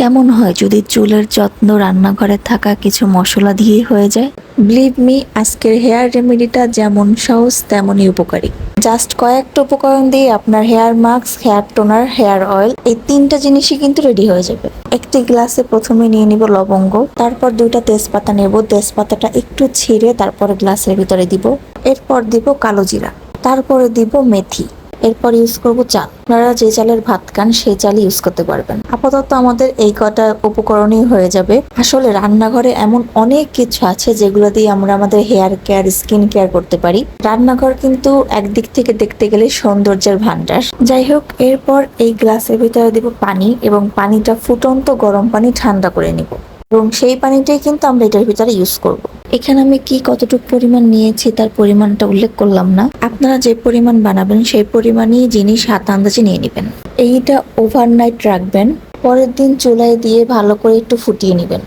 কেমন হয় যদি চুলের যত্ন রান্নাঘরে থাকা কিছু মশলা দিয়েই হয়ে যায়? বিলিভ মি আজকের হেয়ার রেমেডিটা যেমন সহজ, তেমনই উপকারী। জাস্ট কয়েকটা উপকরণ দিয়ে আপনার hair mask hair toner hair oil এই তিনটা জিনিসই কিন্তু রেডি হয়ে যাবে। একটি গ্লাসে প্রথমে নিয়ে নিব লবঙ্গ, তারপর দুইটা তেজপাতা নেব। তেজপাতাটা একটু ছিঁড়ে তারপরে গ্লাসের ভিতরে দিব। এরপর দিব কালো জিরা। তারপরে দিব মেথি। এরপর ইউজ করব চাল। আপনারা যে চালের ভাত খান, সেই চালই ইউজ করতে পারবেন। আপাতত আমাদের এই কটা উপকরণই হয়ে যাবে। আসলে রান্নাঘরে এমন অনেক কিছু আছে যেগুলো দিয়ে আমরা আমাদের হেয়ার কেয়ার স্কিন কেয়ার করতে পারি। রান্নাঘর কিন্তু একদিক থেকে দেখতে গেলে সৌন্দর্যের ভান্ডার যাই হোক, এরপর এই গ্লাসের ভিতরে দিব পানি এবং পানিটা ফুটন্ত গরম পানি ঠান্ডা করে নিব। এবং সেই পানিটাই কিন্তু আমরা এটার ভিতরে ইউজ করব। এখানে আমি কি কতটুকু পরিমাণ নিয়েছি তার পরিমাণটা উল্লেখ করলাম না। আপনারা যে পরিমাণ বানাবেন সেই পরিমাণই জিনিস হাত আন্দাজে নিয়ে নেবেন। এইটা ওভারনাইট রাখবেন। পরের দিন চুলায় দিয়ে ভালো করে একটু ফুটিয়ে নেবেন।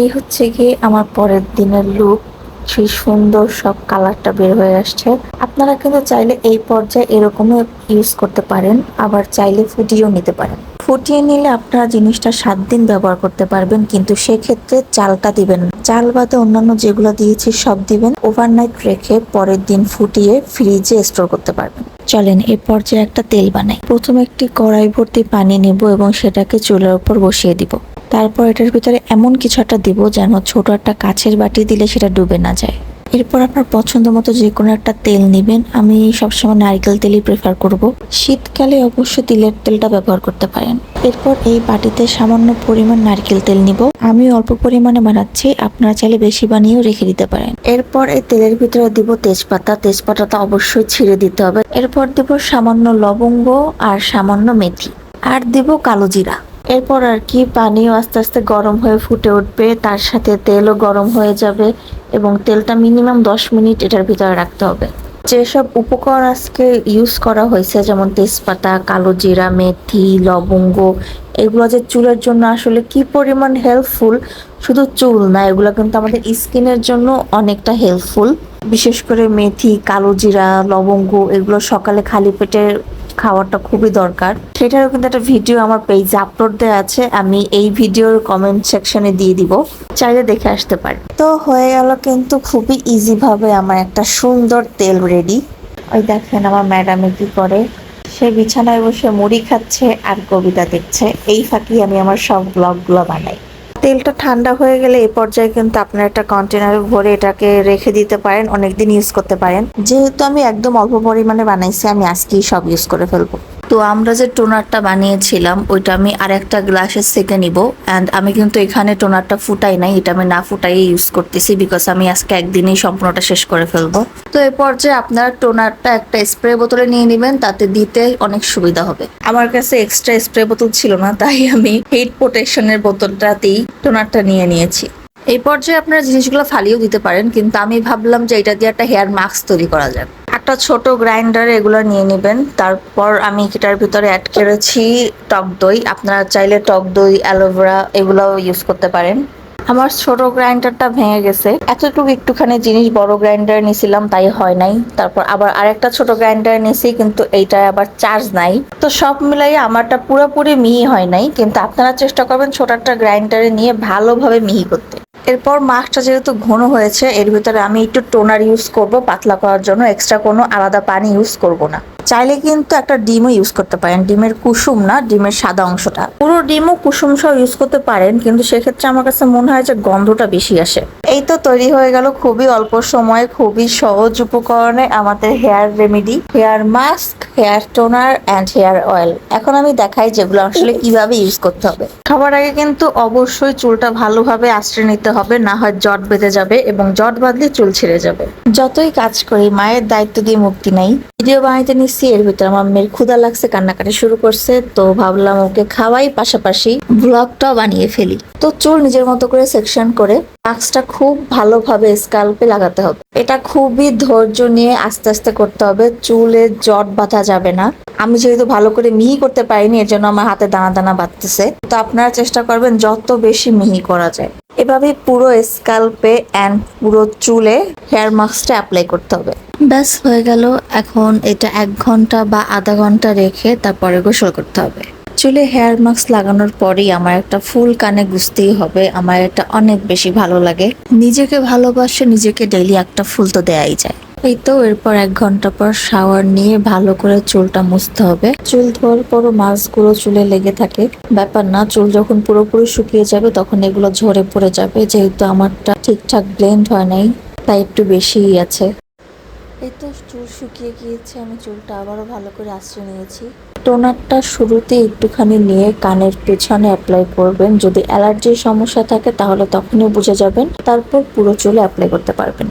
এই হচ্ছে গিয়ে আমার পরের দিনের লুক সেই সুন্দর সব কালারটা বের হয়ে আসছে। আপনারা কিন্তু চাইলে এই পর্যায়ে এরকমও ইউজ করতে পারেন, আবার চাইলে ফুটিয়েও নিতে পারেন। ফুটিয়ে নিলে আপনারা জিনিসটা সাত দিন ব্যবহার করতে পারবেন, কিন্তু সেক্ষেত্রে চালটা দিবেন চাল বাদে অন্যান্য যেগুলো দিয়েছি সব দিবেন। ওভারনাইট রেখে পরের দিন ফুটিয়ে ফ্রিজে স্টোর করতে পারবেন। চলেন এ পর্যায়ে একটা তেল বানাই। প্রথমে একটি কড়াই ভর্তি পানি নেব এবং সেটাকে চুলার উপর বসিয়ে দিব। তারপর এটার ভিতরে এমন কিছু একটা দিব যেন ছোট একটা কাছের বাটি দিলে সেটা ডুবে না যায়। এরপর আপনার পছন্দ মতো যে কোনো একটা তেল নেবেন। আমি সবসময় নারকেল তেলই প্রেফার করব। শীতকালে অবশ্য তিলের তেলটা ব্যবহার করতে পারেন। এরপর এই বাটিতে সামান্য পরিমাণ নারকেল তেল নিব। আমি অল্প পরিমাণে বানাচ্ছি, আপনারা চাইলে বেশি বানিয়েও রেখে দিতে পারেন। এরপর এই তেলের ভিতরে দিব তেজপাতা। তেজপাতাটা অবশ্যই ছিঁড়ে দিতে হবে। এরপর দিব সামান্য লবঙ্গ আর সামান্য মেথি। আর দিব কালো জিরা। এরপর আর কি, পানিও আস্তে আস্তে গরম হয়ে ফুটে উঠবে, তার সাথে তেলও গরম হয়ে যাবে এবং তেলটা মিনিমাম দশ মিনিট এটার ভিতরে রাখতে হবে। যেসব উপকরণ আজকে ইউজ করা হয়েছে, যেমন তেজপাতা, কালো জিরা, মেথি, লবঙ্গ, এগুলো যে চুলের জন্য আসলে কি পরিমাণ হেল্পফুল শুধু চুল না, এগুলো কিন্তু আমাদের স্কিনের জন্য অনেকটা হেল্পফুল বিশেষ করে মেথি, কালো জিরা, লবঙ্গ, এগুলো সকালে খালি পেটে খাওয়াটা খুবই দরকার। সেটারও কিন্তু একটা ভিডিও আমার পেজে আপলোড দেওয়া আছে। আমি এই ভিডিওর কমেন্ট সেকশনে দিয়ে দিব। চাইলে দেখে আসতে পারি। তো হয়ে গেল কিন্তু খুবই ইজিভাবে আমার একটা সুন্দর তেল রেডি ওই দেখেন আমার ম্যাডামে কি করে। সে বিছানায় বসে মুড়ি খাচ্ছে আর কবিতা দেখছে। এই ফাঁকি আমি আমার সব ব্লগগুলো বানাই। তেলটা ঠান্ডা হয়ে গেলে এই পর্যায়ে কিন্তু আপনার একটা কন্টেনার ভরে এটাকে রেখে দিতে পারেন, অনেকদিন ইউজ করতে পারেন। যেহেতু আমি একদম অল্প পরিমাণে বানাইছি, আমি আজকেই সব ইউজ করে ফেলব। তো আমরা যে টোনারটা বানিয়েছিলাম, ওইটা আমি আর একটা গ্লাসের থেকে নিব। অ্যান্ড আমি কিন্তু এখানে টোনারটা ফুটাই নাই, এটা আমি না ফুটাই ইউজ করতেছি বিকজ আমি আজকে একদিনেই সম্পূর্ণটা শেষ করে ফেলব। তো এই পর্যায়ে আপনারা টোনারটা একটা স্প্রে বোতলে নিয়ে নেবেন, তাতে দিতে অনেক সুবিধা হবে। আমার কাছে এক্সট্রা স্প্রে বোতল ছিল না, তাই আমি হিট প্রোটেকশনের বোতলটাতেই টোনারটা নিয়ে নিয়েছি। এই পর্যায়ে আপনারা জিনিসগুলো ফালিয়েও দিতে পারেন, কিন্তু আমি ভাবলাম যে এটা দিয়ে একটা হেয়ার মাস্ক তৈরি করা যাবে একটা ছোট গ্রাইন্ডার এগুলো নিয়ে নেবেন। তারপর আমি এটার ভিতরে অ্যাড করেছি টক দই। আপনারা চাইলে টক দই, অ্যালোভেরা এগুলোও ইউজ করতে পারেন। আমার ছোট গ্রাইন্ডারটা ভেঙে গেছে। এতটুকু একটুখানি জিনিস বড় গ্রাইন্ডার নিয়েছিলাম তাই হয় নাই। তারপর আবার আরেকটা ছোট গ্রাইন্ডার নিয়েছি কিন্তু এইটা আবার চার্জ নাই। তো সব মিলাই আমারটা পুরোপুরি মিহি হয় নাই, কিন্তু আপনারা চেষ্টা করবেন ছোট একটা গ্রাইন্ডারে নিয়ে ভালোভাবে মিহি করতে। এরপর মাস্কটা যেহেতু ঘন হয়েছে, এর ভিতরে আমি একটু টোনার ইউজ করব, পাতলা করার জন্য এক্সট্রা কোনো আলাদা পানি ইউজ করব না। চাইলে কিন্তু একটা ডিমও ইউজ করতে পারেন, ডিমের কুসুম না, ডিমের সাদা অংশটা। পুরো ডিমও কুসুম সহ ইউজ করতে পারেন, কিন্তু সেক্ষেত্রে আমার কাছে মনে হয় যে গন্ধটা বেশি আসে। এই তো তৈরি হয়ে গেল খুবই অল্প সময়ে খুবই সহজ উপকরণে আমাদের hair remedy, hair mask, hair toner and hair oil. এখন আমি দেখাই যেগুলো আসলে কীভাবে ইউজ করতে হবে। সবার আগে কিন্তু অবশ্যই চুলটা ভালোভাবে আশ্রয় নিতে হবে, না হয় জট বেঁধে যাবে এবং জট বাঁধলে চুল ছেড়ে যাবে। যতই কাজ করি, মায়ের দায়িত্ব দিয়ে মুক্তি নাই। ভিডিও বানাইতে নিচ্ছি, এর ভিতরে আমার মেয়ের ক্ষুদা লাগছে, কান্নাকাটি শুরু করছে, তো ভাবলাম ওকে খাওয়াই, পাশাপাশি ব্লগটাও বানিয়ে ফেলি। তো চুল নিজের মতো করে সেকশন করে মাস্কটা খুব ভালোভাবে স্কাল্পে লাগাতে হবে। এটা খুবই ধৈর্য নিয়ে আস্তে আস্তে করতে হবে, চুলে জট বাঁধা যাবে না। আমি যেহেতু ভালো করে মিহি করতে পারিনি, এর জন্য আমার হাতে দানা দানা বাঁধতেছে। তো আপনারা চেষ্টা করবেন যত বেশি মিহি করা যায়। এভাবে পুরো স্কাল্পে অ্যান্ড পুরো চুলে হেয়ার মাস্কটা অ্যাপ্লাই করতে হবে। ব্যাস, হয়ে গেল। এখন এটা এক ঘণ্টা বা আধা ঘণ্টা রেখে তারপরে গোসল করতে হবে। চুলে হেয়ার মাস্ক লাগানোর পরেই আমার একটা ফুল কানে গুছতেই হবে। আমার এটা অনেক বেশি ভালো লাগে। নিজেকে ভালোবাসে, নিজেকে ডেইলি একটা ফুল তো দেয়াই যায়। এই তো এরপর এক ঘণ্টা পর শাওয়ার নিয়ে ভালো করে চুলটা মুছতে হবে। চুল ধোয়ার পরও মাছগুলো চুলে লেগে থাকে। ব্যাপার না, চুল যখন পুরোপুরি শুকিয়ে যাবে তখন এগুলো ঝরে পড়ে যাবে। যেহেতু আমারটা ঠিকঠাক ব্লেন্ড হয় নাই, তাই একটু বেশিই আছে। তো চুল শুকিয়ে গিয়েছে, আমি চুলটা আবারও ভালো করে আশ্রয় নিয়েছি। টোনারটা শুরুতে একটুখানি নিয়ে কানের পেছনে অ্যাপ্লাই করবেন। যদি অ্যালার্জির সমস্যা থাকে, তাহলে তখনই বুঝে যাবেন। তারপর পুরো চুলে অ্যাপ্লাই করতে পারবেন।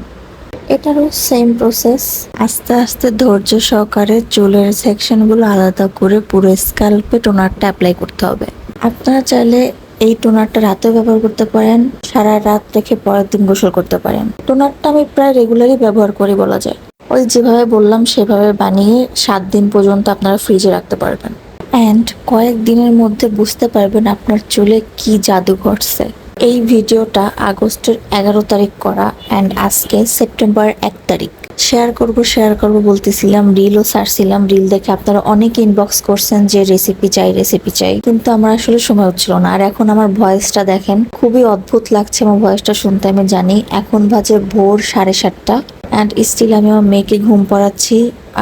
এটারও সেম প্রসেস আস্তে আস্তে ধৈর্য সহকারে চুলের সেকশনগুলো আলাদা করে পুরো স্ক্যাল্পে টোনারটা অ্যাপ্লাই করতে হবে। আপনারা চাইলে এই টোনারটা রাতেও ব্যবহার করতে পারেন, সারা রাত রেখে পরের দিন গোসল করতে পারেন। টোনারটা আমি প্রায় রেগুলারই ব্যবহার করি বলা যায়। ওই যেভাবে বললাম, সেভাবে বানিয়ে সাত দিন পর্যন্ত আপনারা ফ্রিজে রাখতে পারবেন। অ্যান্ড কয়েক দিনের মধ্যে বুঝতে পারবেন আপনার চুলে কি জাদু ঘটছে। এই ভিডিওটা আগস্টের এগারো তারিখ করা অ্যান্ড আজকে সেপ্টেম্বর এক তারিখ। শেয়ার করব শেয়ার করব বলতেছিলাম রিলও সারছিলাম রিল দেখে আপনারা অনেকে ইনবক্স করছেন যে রেসিপি চাই রেসিপি চাই। কিন্তু আমার আসলে সময় হচ্ছিল না। আর এখন আমার ভয়েসটা দেখেন, খুবই অদ্ভুত লাগছে আমার ভয়েসটা শুনতে, আমি জানি। এখন বাজে ভোর সাড়ে সাতটা। অ্যান্ড স্টিল আমি আমার মেয়েকে ঘুম পড়াচ্ছি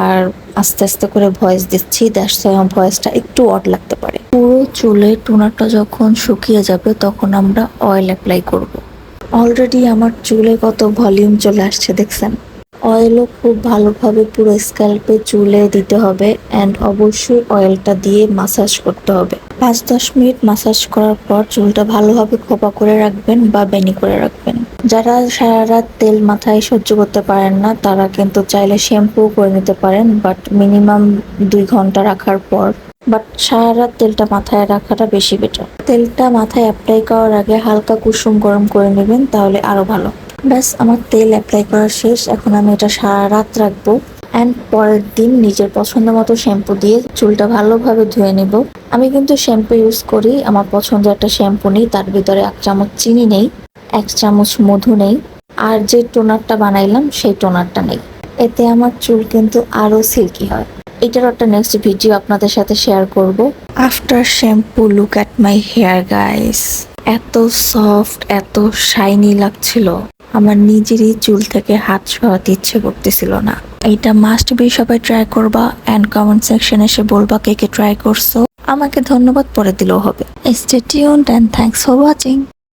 আর আস্তে আস্তে করে ভয়েস দিচ্ছি দ্যাটস আমার ভয়েসটা একটু অড লাগতে পারে। পুরো চুলে টোনারটা যখন শুকিয়ে যাবে, তখন আমরা অয়েল অ্যাপ্লাই করব। অলরেডি আমার চুলে কত ভলিউম চলে আসছে, দেখছেন? অয়েলও খুব ভালোভাবে পুরো স্ক্যাল্পে চুলে দিতে হবে অ্যান্ড অবশ্যই অয়েলটা দিয়ে মাসাজ করতে হবে। পাঁচ দশ মিনিট মাসাজ করার পর চুলটা ভালোভাবে খোপা করে রাখবেন বা বেনি করে রাখবেন। যারা সারা রাত তেল মাথায় সহ্য করতে পারেন না, তারা কিন্তু চাইলে শ্যাম্পু করে নিতে পারেন বাট মিনিমাম দুই ঘণ্টা রাখার পর। বাট সারা রাত তেলটা মাথায় রাখাটা বেশি বেটার তেলটা মাথায় অ্যাপ্লাই করার আগে হালকা কুসুম গরম করে নেবেন, তাহলে আরও ভালো। ব্যাস, আমার তেল অ্যাপ্লাই করা শেষ। এখন আমি এটা সারা রাত রাখব। অ্যান্ড পরের দিন নিজের পছন্দ মতো শ্যাম্পু দিয়ে চুলটা ভালোভাবে ধুয়ে নেব। আমি কিন্তু শ্যাম্পু ইউজ করি, আমার পছন্দের একটা শ্যাম্পু নেই, তার ভিতরে এক চামচ চিনি নেই, এক চামচ মধু নেই, আর যে টোনারটা বানাইলাম, সেই টোনারটা নেই। এতে আমার চুল কিন্তু আরও সিল্কি হয়। এটার একটা নেক্সট ভিডিও আপনাদের সাথে শেয়ার করব। After shampoo look at my hair guys এত সফট এত শাইনি লাগছিল। আমার নিজেরই চুল থেকে হাত সরাতে ইচ্ছে করতেছিল না। এটা মাস্ট বি সবাই ট্রাই করবা অ্যান্ড কমেন্ট সেকশন এসে বলবা কে কে ট্রাই করছ। আমাকে ধন্যবাদ পরে দিলেও হবে। Stay tuned and thanks for watching